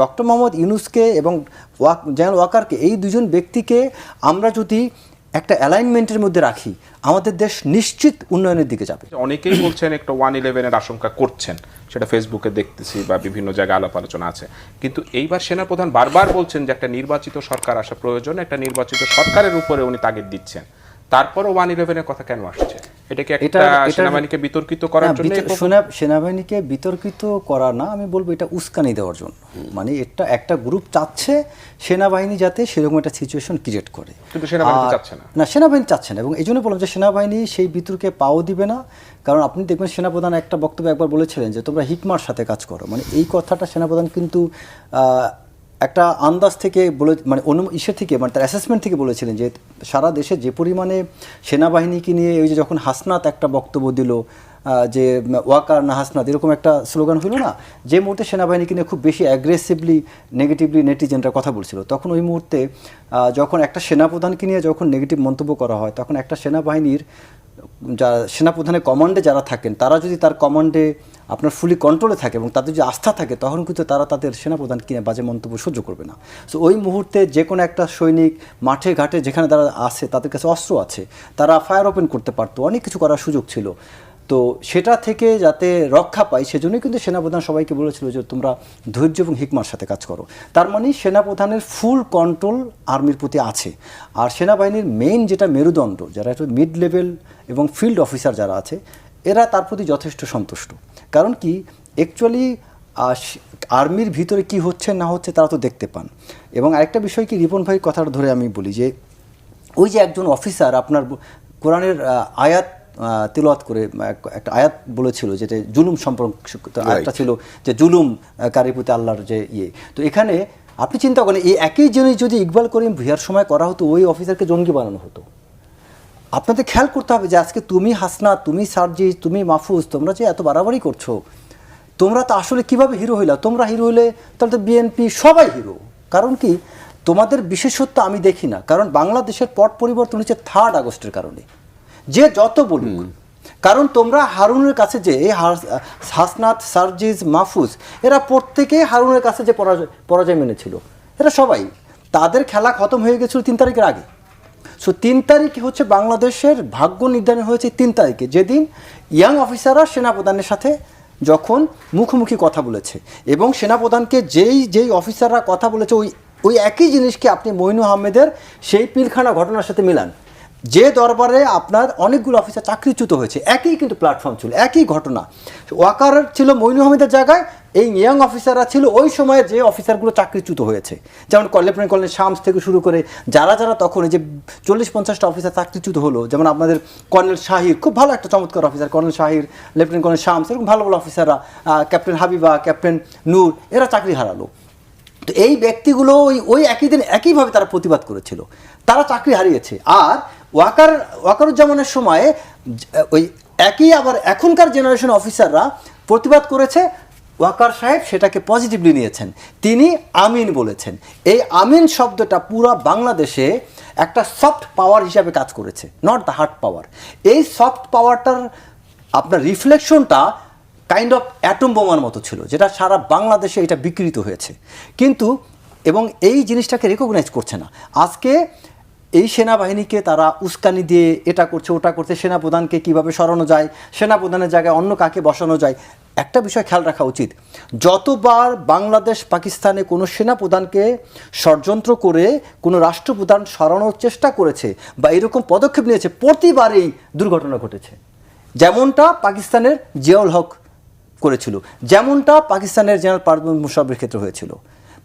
Doctor Mohammad ইউনুসকে এবং walk, general ওয়াকারকে, এই দুজন ব্যক্তিকে আমরা যদি একটা অ্যালাইনমেন্টের মধ্যে রাখি, আমাদের দেশ নিশ্চিত উন্নয়নের দিকে যাবে। অনেকেই বলছেন একটা ওয়ান ইলেভেনের আশঙ্কা করছেন, সেটা ফেসবুকে দেখতেছি বা বিভিন্ন জায়গায় আলাপ আলোচনা আছে। কিন্তু এইবার সেনাপ্রধান বারবার বলছেন যে একটা নির্বাচিত সরকার আসা প্রয়োজন, একটা নির্বাচিত সরকারের উপরে উনি তাগিদ দিচ্ছেন। তারপরও ওয়ান ইলেভেনের কথা কেন আসছে? একটা সেনাবাহিনীকে বিতর্কিত করার জন্য সেনাবাহিনীকে বিতর্কিত করা না আমি বলব এটা উস্কানি দেওয়ার জন্য। মানে এটা একটা গ্রুপ চাচ্ছে সেনাবাহিনী যাতে সেরকম একটা সিচুয়েশন ক্রিয়েট করে। কিন্তু সেনাবাহিনী চাচ্ছে না। না সেনাবাহিনী চাচ্ছে না এবং এই জন্য বললাম যে সেনাবাহিনী সেই বিতর্কে পাও দিবে না কারণ আপনি দেখবেন সেনাপ্রধান একটা বক্তব্য একবার বলেছিলেন যে তোমরা হিকমার সাথে কাজ করো। মানে এই কথাটা সেনাপ্রধান কিন্তু আহ, একটা আন্দাজ থেকে বলে মানে অনু ইসের থেকে মানে তার অ্যাসেসমেন্ট থেকে বলেছিলেন যে সারা দেশে যে পরিমাণে সেনাবাহিনীকে নিয়ে ওই যে যখন হাসনাত একটা বক্তব্য দিল যে ওয়াকার না হাসনাত, এরকম একটা স্লোগান হলো না, যে মুহূর্তে সেনাবাহিনীকে নিয়ে খুব বেশি অ্যাগ্রেসিভলি নেগেটিভলি নেটিজেনরা কথা বলছিল, তখন ওই মুহূর্তে যখন একটা সেনাপ্রধানকে নিয়ে যখন নেগেটিভ মন্তব্য করা হয়, তখন একটা সেনাবাহিনীর যা সেনাপ্রধানের কমান্ডে যারা থাকেন, তারা যদি তার কমান্ডে আপনার ফুলি কন্ট্রোলে থাকে এবং তাদের যদি আস্থা থাকে, তখন কিন্তু তারা তাদের সেনাপ্রধান কিনে বাজে মন্তব্য সহ্য করবে না। সো ওই মুহূর্তে যে কোনো একটা সৈনিক মাঠে, ঘাটে যেখানে তারা আছে, তাদের কাছে অস্ত্র আছে, তারা ফায়ার ওপেন করতে পারতো, অনেক কিছু করার সুযোগ ছিল। তো সেটা থেকে যাতে রক্ষা পায়, সেজন্যই কিন্তু সেনাপ্রধান সবাইকে বলেছিল যে তোমরা ধৈর্য এবং হিকমার সাথে কাজ করো। তার মানে সেনাপ্রধানের ফুল কন্ট্রোল আর্মির প্রতি আছে। আর সেনাবাহিনীর মেইন যেটা মেরুদণ্ড, যারা একটু মিড লেভেল এবং ফিল্ড অফিসার যারা আছে, এরা তার প্রতি যথেষ্ট সন্তুষ্ট। কারণ কি? অ্যাকচুয়ালি আর্মির ভিতরে কি হচ্ছে না হচ্ছে তারা তো দেখতে পান। এবং আরেকটা বিষয় কি, রিপন ভাই কথাটা ধরে আমি বলি যে, ওই যে একজন অফিসার আপনার কোরআনের আয়াত তিলওয়াত করে একটা আয়াত বলেছিল যেটা জুলুম সম্পর্ক আয়াতটা ছিল যে জুলুম কারীর প্রতি আল্লাহর যে ইয়ে। তো এখানে আপনি চিন্তা করেন এই একই জিনিস যদি ইকবাল করিম ভুইয়ার সময় করা হতো ওই অফিসারকে জঙ্গি বানানো হতো। আপনাদের খেয়াল করতে হবে যে আজকে তুমি হাসনা তুমি সার্জিস তুমি মাহফুজ তোমরা যে এত বাড়াবাড়ি করছ তোমরা তো আসলে কীভাবে হিরো হইলা? তোমরা হিরো হইলে তাহলে তো বিএনপি সবাই হিরো। কারণ কি? তোমাদের বিশেষত্ব আমি দেখি না। কারণ বাংলাদেশের পট পরিবর্তন হচ্ছে থার্ড আগস্টের কারণে। যে যত বলুক। কারণ তোমরা হারুনের কাছে যে এই হাস- হাসনাত সার্জিস মাহফুজ এরা প্রত্যেকে হারুনের কাছে যে পরাজয় পরাজয় মেনেছিল এরা সবাই। তাদের খেলা খতম হয়ে গেছিল তিন তারিখের আগে। সো তিন তারিখ হচ্ছে বাংলাদেশের ভাগ্য নির্ধারণ হয়েছে তিন তারিখে। যেদিন ইয়াং অফিসাররা সেনাপ্রধানের সাথে যখন মুখোমুখি কথা বলেছে এবং সেনাপ্রধানকে যেই যেই অফিসাররা কথা বলেছে ওই ওই একই জিনিসকে আপনি মইনু আহমেদের সেই পিলখানা ঘটনার সাথে মিলান। যে দরবারে আপনার অনেকগুলো অফিসার চাকরিচ্যুত হয়েছে, একই কিন্তু প্ল্যাটফর্ম ছিল, একই ঘটনা। ওয়াকার ছিল মইনু আহমেদের জায়গায়, এই ইয়াং অফিসাররা ছিল ওই সময়ে যে অফিসারগুলো চাকরিচ্যুত হয়েছে। যেমন লেফটেন্যান্ট কর্নেল শামস থেকে শুরু করে যারা যারা তখন যে চল্লিশ পঞ্চাশটা অফিসার চাকরিচ্যুত হলো, যেমন আপনাদের কর্নেল শাহির, খুব ভালো একটা চমৎকার officer colonel Shahir, lieutenant colonel Shams, এরকম ভালো ভালো অফিসাররা ক্যাপ্টেন হাবিবা, ক্যাপ্টেন নূর, এরা চাকরি হারালো। তো এই ব্যক্তিগুলো ওই ওই একই দিন একইভাবে তারা প্রতিবাদ করেছিল। তারা চাকরি হারিয়েছে। আর ওয়াকার, ওয়াকারুজ্জামানের সময়ে ওই একই আবার এখনকার জেনারেশন অফিসাররা প্রতিবাদ করেছে, ওয়াকার সাহেব সেটাকে পজিটিভলি নিয়েছেন। তিনি আমিন বলেছেন। এই আমিন শব্দটা পুরো বাংলাদেশে একটা সফট পাওয়ার হিসাবে কাজ করেছে নট দ্য হার্ড পাওয়ার এই সফট পাওয়ারটার আপনার রিফ্লেকশনটা কাইন্ড অফ অ্যাটম বোমার মতো ছিল, যেটা সারা বাংলাদেশে এটা বিকৃত হয়েছে। কিন্তু, এবং এই জিনিসটাকে রেকগনাইজ করছে না। আজকে এই সেনাবাহিনীকে তারা উস্কানি দিয়ে এটা করছে, ওটা করছে, সেনাপ্রধানকে কীভাবে সরানো যায়, সেনাপ্রধানের জায়গায় অন্য কাকে বসানো যায়, একটা বিষয় খেয়াল রাখা উচিত। যতবার বাংলাদেশ পাকিস্তানে কোনো সেনাপ্রধানকে ষড়যন্ত্র করে কোনো রাষ্ট্রপ্রধান সরানোর চেষ্টা করেছে বা এরকম পদক্ষেপ নিয়েছে, প্রতিবারেই দুর্ঘটনা ঘটেছে। যেমনটা পাকিস্তানের জিয়াউল হক করেছিল, যেমনটা পাকিস্তানের জেনারেল পারভেজ মুশারফের ক্ষেত্রে হয়েছিল।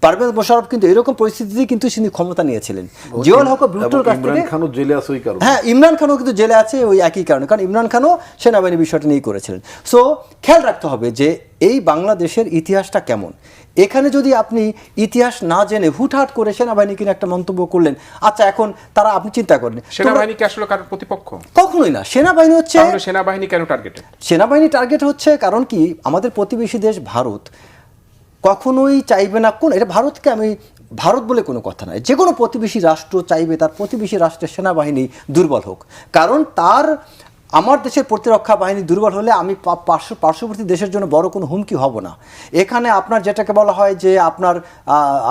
পারভেজ মোশারফ কিন্তু এরকম পরিস্থিতিতে কিন্তু তিনি ক্ষমতা নিয়েছিলেন। জিয়াউল হক বিরুদ্ধর কাছ ইমরান খানও জেলে আছে ওই কারণে। হ্যাঁ ইমরান খানও কিন্তু জেলে আছে ওই একই কারণে। কারণ ইমরান খানও সেনাবাহিনী বিষয়টা নিয়েই করেছিলেন। সো খেয়াল রাখতে হবে যে এই বাংলাদেশের ইতিহাসটা কেমন? এখানে যদি আপনি ইতিহাস না জেনে হুটহাট করে সেনাবাহিনী কিনে একটা মন্তব্য করলেন আচ্ছা এখন তারা আপনি চিন্তা করেন। সেনাবাহিনী কি আসলে কারোর প্রতিপক্ষ? কখনোই না। সেনাবাহিনী হচ্ছে সেনাবাহিনী কেন টার্গেট সেনাবাহিনী টার্গেট হচ্ছে কারণ কি? আমাদের প্রতিবেশী দেশ ভারত। কখনোই চাইবে না কোন এটা ভারতকে আমি ভারত বলে কোনো কথা নয়। যে কোনো প্রতিবেশী রাষ্ট্র চাইবে তার প্রতিবেশী রাষ্ট্রের সেনাবাহিনী দুর্বল হোক। কারণ তার আমার দেশের প্রতিরক্ষা বাহিনী দুর্বল হলে আমি পার্শ্ব পার্শ্ববর্তী দেশের জন্য বড় কোনো হুমকি হব না। এখানে আপনার যেটাকে বলা হয় যে আপনার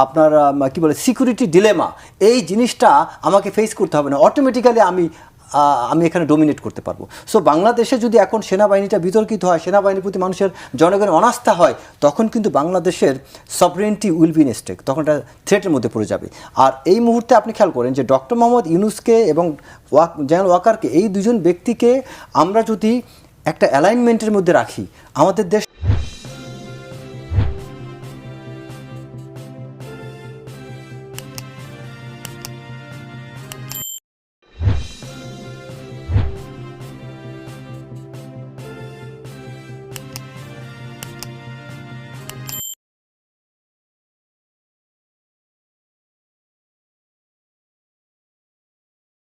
আপনার কি বলে সিকিউরিটি ডিলেমা এই জিনিসটা আমাকে ফেস করতে হবে না। অটোমেটিক্যালি আমি আমি এখানে ডোমিনেট করতে পারব। সো বাংলাদেশে যদি এখন সেনাবাহিনীটা বিতর্কিত হয়, সেনাবাহিনীর প্রতি মানুষের জনগণের অনাস্থা হয়, তখন কিন্তু বাংলাদেশের সভরেন্টি উইল বি স্টেক তখন এটা থ্রেটের মধ্যে পড়ে যাবে। আর এই মুহূর্তে আপনি খেয়াল করেন যে ডক্টর মোহাম্মদ ইউনুসকে এবং ওয়াক, জেনারেল ওয়াকারকে, এই দুজন ব্যক্তিকে আমরা যদি একটা অ্যালাইনমেন্টের মধ্যে রাখি, আমাদের দেশ